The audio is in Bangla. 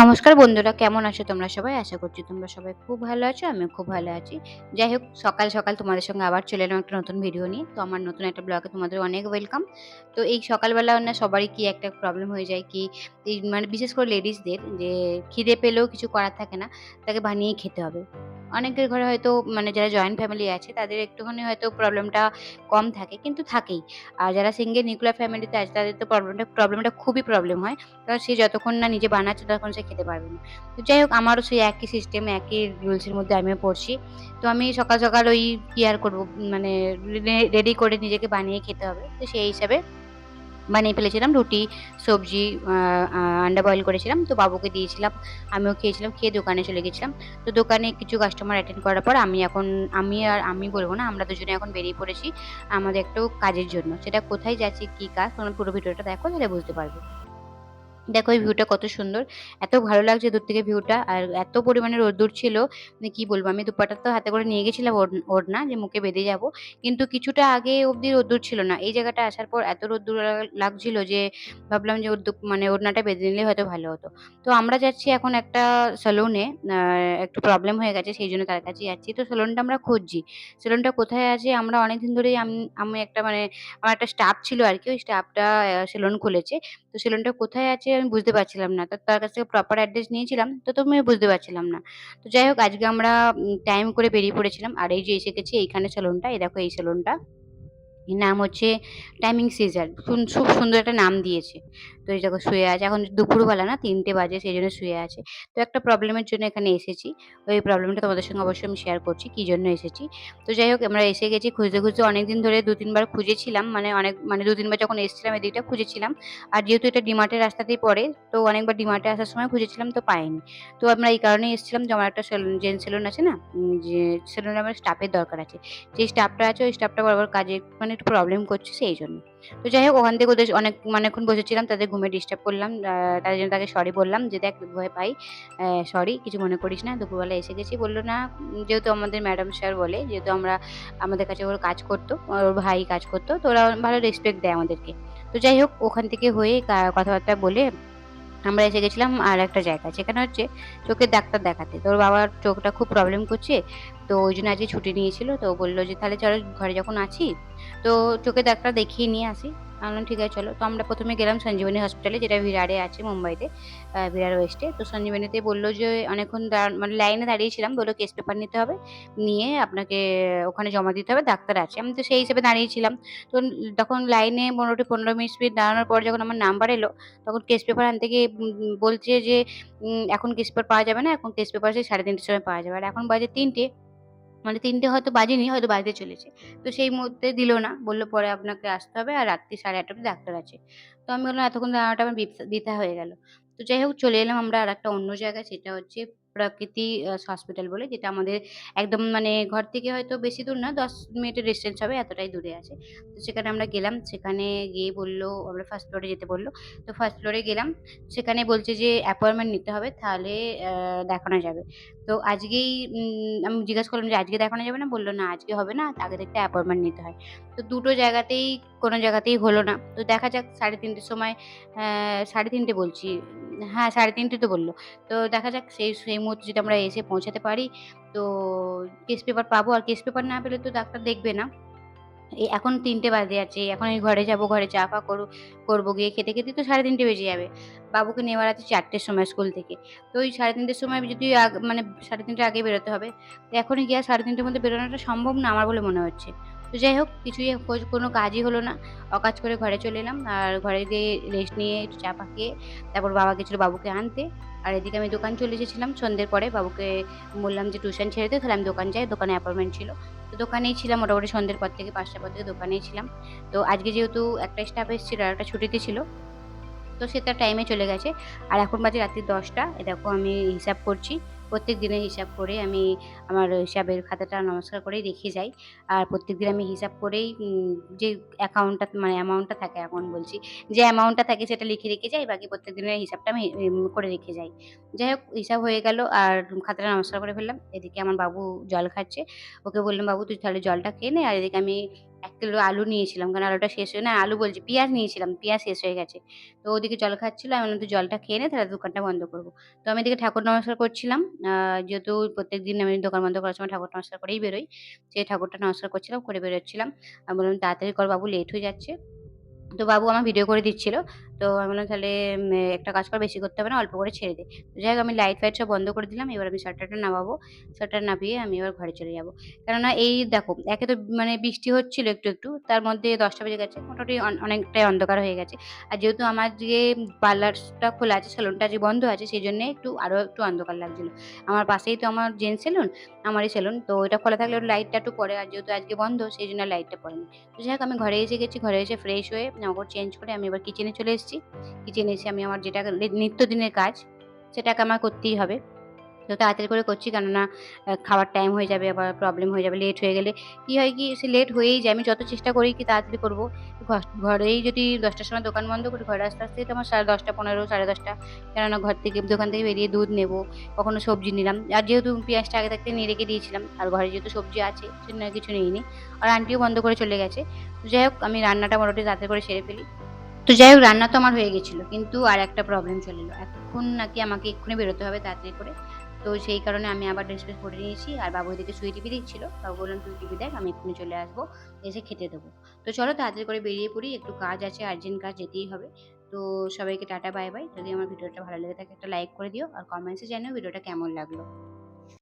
নমস্কার বন্ধুরা, কেমন আছো তোমরা সবাই? আশা করছি তোমরা সবাই খুব ভালো আছো আমি খুব ভালো আছি। যাই হোক, সকাল সকাল তোমাদের সঙ্গে আবার চলে এলাম একটা নতুন ভিডিও নিয়ে। তো আমার নতুন একটা ব্লগে তোমাদের অনেক ওয়েলকাম তো এই সকালবেলা না সবারই কি একটা প্রবলেম হয়ে যায় কি মানে বিশেষ করে লেডিসদের যে খিদে পেলেও কিছু করার থাকে না, তাকে বানিয়ে খেতে হবে। অনেকের ঘরে হয়তো মানে যারা জয়েন্ট ফ্যামিলি আছে, তাদের একটুখানি হয়তো প্রবলেমটা কম থাকে, কিন্তু থাকেই। আর যারা সিঙ্গেল নিউক্লিয়ার ফ্যামিলিতে আছে, তাদের তো প্রবলেমটা প্রবলেমটা খুবই প্রবলেম হয়। কারণ সে যতক্ষণ না নিজে বানাচ্ছে, ততক্ষণ সে খেতে পারবে না। তো যাই হোক, আমারও সেই একই সিস্টেম একই রুলসের মধ্যে আমিও পড়ছি। তো আমি সকাল সকাল ওই কি আর করব মানে রেডি করে নিজেকে বানিয়ে খেতে হবে। তো সেই হিসাবে বানিয়ে ফেলেছিলাম, রুটি, সবজি আন্ডা বয়েল করেছিলাম। তো বাবুকে দিয়েছিলাম, আমিও খেয়েছিলাম, খেয়ে দোকানে চলে গেছিলাম। তো দোকানে কিছু কাস্টমার অ্যাটেন্ড করার পর আমি এখন, আমি আর আমি বলব না, আমরা দুজনে এখন বেরিয়ে পড়েছি আমাদের একটু কাজের জন্য। সেটা কোথায় যাচ্ছি, কী কাজ, তোমরা পুরো ভিডিওটা দেখো, তাহলে বুঝতে পারবে। দেখো এই ভিউটা কত সুন্দর। এত ভালো লাগছে দূর থেকে ভিউটা আর এত পরিমাণে রোদ্দুর ছিল মানে কি বলব, আমি দুপাটা তো হাতে করে নিয়ে গেছিলাম ওড়না যে মুখে বেঁধে যাব। কিন্তু কিছুটা আগে অবধি রোদ্দুর ছিল না। এই জায়গাটা আসার পর এত রোদ্দুর লাগছিল যে ভাবলাম যে মানে ওড়নাটা বেঁধে নিলে হয়তো ভালো হতো। তো আমরা যাচ্ছি এখন একটা সেলুনে একটু প্রবলেম হয়ে গেছে, সেই জন্য তার কাছে যাচ্ছি। তো সেলুনটা আমরা খুঁজছি। সেলুনটা কোথায় আছে? আমরা অনেকদিন ধরেই আমি একটা মানে আমার একটা স্টাফ ছিল আর কি, ওই স্টাফটা সেলুন খুলেছে। তো সেলুনটা কোথায় আছে? আমি বুঝতে পারছিলাম না। তো তার কাছ থেকে প্রপার অ্যাড্রেস নিয়েছিলাম, তো তুমি বুঝতে পারছিলাম না। তো যাই হোক, আজকে আমরা টাইম করে বেরিয়ে পড়েছিলাম। আর এই যে এসে গেছি এইখানে সেলুনটা। এই দেখো এই সেলুনটা। নাম হচ্ছে টাইমিং সিজার। খুব সুন্দর একটা নাম দিয়েছে। তো এই দেখো শুয়ে আছে। এখন দুপুরবেলা না তিনটে বাজে সেই জন্য শুয়ে আছে। তো একটা প্রবলেমের জন্য এখানে এসেছি। ওই প্রবলেমটা তোমাদের সঙ্গে অবশ্যই আমি শেয়ার করছি কী জন্য এসেছি। তো যাই হোক আমরা এসে গেছি খুঁজতে, খুঁজতে অনেকদিন ধরে দু তিনবার খুঁজেছিলাম। মানে অনেক মানে দু তিনবার যখন এসেছিলাম এদিকটা খুঁজেছিলাম। আর যেহেতু এটা ডিমার্টের রাস্তাতেই পড়ে তো অনেকবার ডিমার্টে আসার সময় খুঁজেছিলাম তো পাইনি। তো আমরা এই কারণেই এসেছিলাম যে আমার একটা সেলুন জেন্টস সেলুন আছে না? যে সেলুনে আমার স্টাফের দরকার আছে। যে স্টাফটা আছে ওই স্টাফটা বারবার কাজে মানে একটু প্রবলেম করছে সেই জন্য। তো যাই হোক ওখান থেকে ওদের অনেক অনেকক্ষণ বসেছিলাম তাদের ঘুমে ডিস্টার্ব করলাম। তাদের জন্য তাকে সরি বললাম যে, "দেখ ভয় পাই। সরি কিছু মনে করিস না। দুপুরবেলা এসে গেছি।" বলল, "না" যেহেতু আমাদের ম্যাডাম স্যার বলে যেহেতু আমরা আমাদের কাছে ওর কাজ করতো, ওর ভাই কাজ করতো। তো ওরা ভালো রেসপেক্ট দেয় আমাদেরকে। তো যাই হোক ওখান থেকে হয়ে কথাবার্তা বলে আমরা এসে গেছিলাম আর একটা জায়গা সেখানে হচ্ছে চোখের ডাক্তার দেখাতে। তোর বাবার চোখটা খুব প্রবলেম করছে। তো ওই জন্য আজকে ছুটি নিয়েছিল। তো বলল যে, "তাহলে চলো ঘরে যখন আছি, তো চোখের ডাক্তার দেখিয়ে নিয়ে আসি।" বললাম, "ঠিক আছে চলো।" তো আমরা প্রথমে গেলাম সঞ্জীবনী হসপিটালে যেটা ভিরারে আছে মুম্বাইতে, ভিরার ওয়েস্টে। তো সঞ্জীবনীতে বলল যে অনেকক্ষণ মানে লাইনে দাঁড়িয়েছিলাম। বলল কেস পেপার নিতে হবে। নিয়ে আপনাকে ওখানে জমা দিতে হবে, ডাক্তার আছে। আমি তো সেই হিসেবে দাঁড়িয়েছিলাম। তো তখন লাইনে মোটামুটি ১৫ মিনিট স্পিড দাঁড়ানোর পর যখন আমার নাম্বার এলো, তখন কেস পেপার আনতে গিয়ে বলছে যে, "এখন কেস পেপার পাওয়া যাবে না। এখন কেস পেপার সেই ৩:৩০ র সময় পাওয়া যাবে।" আর এখন বাজে ৩টে। মানে তিনটে হয়তো বাজেনি, হয়তো বাজতে চলেছে। তো সেই মধ্যে দিল না। বলল "পরে আপনাকে আসতে হবে। আর রাত্রি সাড়ে আটটা ডাক্তার আছে।" তো আমি বললাম, "এতক্ষণ দাঁড়ানোটা আমার বৃথা হয়ে গেল।" তো যাই হোক চলে এলাম আমরা আর একটা অন্য জায়গায়। সেটা হচ্ছে প্রকৃতি হসপিটাল বলে যেটা আমাদের একদম মানে ঘর থেকে হয়তো বেশি দূর না ১০ মিনিটের ডিস্টেন্স হবে এতটাই দূরে আছে। তো সেখানে আমরা গেলাম। সেখানে গিয়ে বলল আমরা ফার্স্ট ফ্লোরে যেতে বলল তো ফার্স্ট ফ্লোরে গেলাম। সেখানে বলছে যে অ্যাপয়েন্টমেন্ট নিতে হবে তাহলে দেখানো যাবে। তো আজকেই আমি জিজ্ঞাসা করলাম যে, "আজকে দেখানো যাবে না?" বলল "না আজকে হবে না। আগে থেকে অ্যাপয়েন্টমেন্ট নিতে হয়।" তো দুটো জায়গাতেই কোনো জায়গাতেই হলো না। তো দেখা যাক সাড়ে তিনটের সময় সাড়ে তিনটে বলছি। হ্যাঁ, ৩:৩০ তো বলল তো দেখা যাক সেই সেই মুহূর্তে যদি আমরা এসে পৌঁছাতে পারি, তো কেস পেপার পাবো। আর কেস পেপার না পেলে তো ডাক্তার দেখবে না। এই এখন তিনটে বাজে আছে। এখন আমি ঘরে যাব, ঘরে চা ফা করো করব গিয়ে খেতে, খেতে তো ৩:৩০ বেজে যাবে। বাবুকে নেওয়ার আছে চারটের সময় স্কুল থেকে। তো ওই ৩:৩০ সময় যদি মানে ৩:৩০ আগে বেরোতে হবে। তো এখনই গিয়ে সাড়ে তিনটের মধ্যে বেরোনোটা সম্ভব না আমার বলে মনে হচ্ছে। তো যাই হোক কিছুই খোঁজ কোনো কাজই হলো না। অকাজ করে ঘরে চলে এলাম। আর ঘরে গিয়ে রেস্ট নিয়ে একটু চা খেয়ে তারপর বাবা গেছিল বাবুকে আনতে। আর এদিকে আমি দোকান চলে এসেছিলাম সন্ধ্যের পরে। বাবুকে বললাম যে, "টিউশন ছেড়ে দে।" তাহলে আমি দোকান যাই। দোকানে অ্যাপয়েন্টমেন্ট ছিল। তো দোকানেই ছিলাম মোটামুটি সন্ধ্যের পর থেকে ৫টা পর থেকে দোকানেই ছিলাম। তো আজকে যেহেতু একটা স্টাফ এসেছিল আর একটা ছুটিতে ছিল। তো সে তার টাইমে চলে গেছে। আর এখন বাজে রাত্রি ১০টা। এ দেখো আমি হিসাব করছি। প্রত্যেক দিনের হিসাব করে আমি আমার হিসাবের খাতাটা নমস্কার করেই রেখে যাই। আর প্রত্যেক দিন আমি হিসাব করেই যে অ্যাকাউন্টটা মানে অ্যামাউন্টটা থাকে অ্যাকাউন্ট বলছি। যে অ্যামাউন্টটা থাকে সেটা লিখে রেখে যাই। বাকি প্রত্যেক দিনের হিসাবটা আমি করে রেখে যাই। যাই হোক হিসাব হয়ে গেল আর খাতাটা নমস্কার করে ফেললাম। এদিকে আমার বাবু জল খাচ্ছে। ওকে বললাম, "বাবু তুই তাহলে জলটা খেয়ে নে।" আর এদিকে আমি ১ কিলো আলু নিয়েছিলাম। কারণ আলুটা শেষ হয়ে না আলু বলছি পেঁয়াজ নিয়েছিলাম। পেঁয়াজ শেষ হয়ে গেছে। তো ওদিকে জল খাচ্ছিলো আমি তো জলটা খেয়ে নিয়ে তাহলে দোকানটা বন্ধ করব তো আমি এদিকে ঠাকুর নমস্কার করছিলাম। যেহেতু প্রত্যেক দিন আমি দোকান বন্ধ করার সময় ঠাকুর নমস্কার করেই বেরোই। সেই ঠাকুরটা নমস্কার করছিলাম, করে বেরোচ্ছিলাম। আমি বললাম, "তাড়াতাড়ি কর বাবু লেট হয়ে যাচ্ছে।" তো বাবু আমার ভিডিও করে দিচ্ছিল। তো আমি বললাম, "তাহলে একটা কাজ কর বেশি করতে হবে না, অল্প করে ছেড়ে দে।" তো যাই হোক আমি লাইট ফাইট সব বন্ধ করে দিলাম। এবার আমি শাটারটা নামাবো। শাটার নামিয়ে আমি এবার ঘরে চলে যাব কেননা এই দেখো একে তো মানে বৃষ্টি হচ্ছিল একটু, একটু। তার মধ্যে ১০টা বেজে গেছে। মোটামুটি অনেকটাই অন্ধকার হয়ে গেছে। আর যেহেতু আমার যে পার্লারটা খোলা আছে, সেলুনটা যে বন্ধ আছে, সেজন্যে একটু আরও একটু অন্ধকার লাগছিল। আমার পাশেই তো আমার জেন্টস সেলুন, আমারই সেলুন। তো ওইটা খোলা থাকলে লাইটটা একটু পড়ে। আর যেহেতু আজকে বন্ধ, সেই জন্য লাইটটা পড়েনি। তো যাই হোক আমি ঘরে এসে গেছি। ঘরে এসে ফ্রেশ হয়ে নগর চেঞ্জ করে আমি এবার কিচেনে চলে এসেছি। কিচেনে এসে আমি আমার যেটা নিত্যদিনের কাজ, সেটাকে আমার করতেই হবে। তো তাড়াতাড়ি করে করছি কেননা খাওয়ার টাইম হয়ে যাবে, আবার প্রবলেম হয়ে যাবে। লেট হয়ে গেলে কি হয় কি সে লেট হয়েই যায়। আমি যত চেষ্টা করি কি তাড়াতাড়ি করব ঘরেই যদি দশটার সময় দোকান বন্ধ করি, ঘরে আসতে, আসতেই তো আমার 10:30 15 10:30 কেননা ঘর থেকে দোকান থেকে বেরিয়ে দুধ নেব কখনো সবজি নিলাম। আর যেহেতু পেঁয়াজটা আগে থাকতে নিয়ে রেখে দিয়েছিলাম। আর ঘরে যেহেতু সবজি আছে, সেজন্য কিছু নিইনি। আর আন্টিও বন্ধ করে চলে গেছে। যাই হোক আমি রান্নাটা মোটামুটি তাড়াতাড়ি করে সেরে ফেলি। তো যাই হোক রান্না তো আমার হয়ে গেছিল। কিন্তু আর একটা প্রবলেম চলে এলো। এখন নাকি আমাকে এক্ষুনি বেরোতে হবে তাড়াতাড়ি করে। তো সেই কারণে আমি আবার ড্রেস ফ্রেস পরে নিয়েছি। আর বাবু এদিকে শুয়ে টিভি দেখছিল। বাবু বললাম, "তুই টিভি দেখ, আমি এক্ষুনি চলে আসব। এসে খেতে দেবো।" তো চলো তাড়াতাড়ি করে বেরিয়ে পড়ি। একটু কাজ আছে, আর্জেন্ট কাজ যেতেই হবে। তো সবাইকে টাটা বাই বাই। যদি আমার ভিডিওটা ভালো লেগে থাকে একটা লাইক করে দিও। আর কমেন্টসে জানিও ভিডিওটা কেমন লাগল।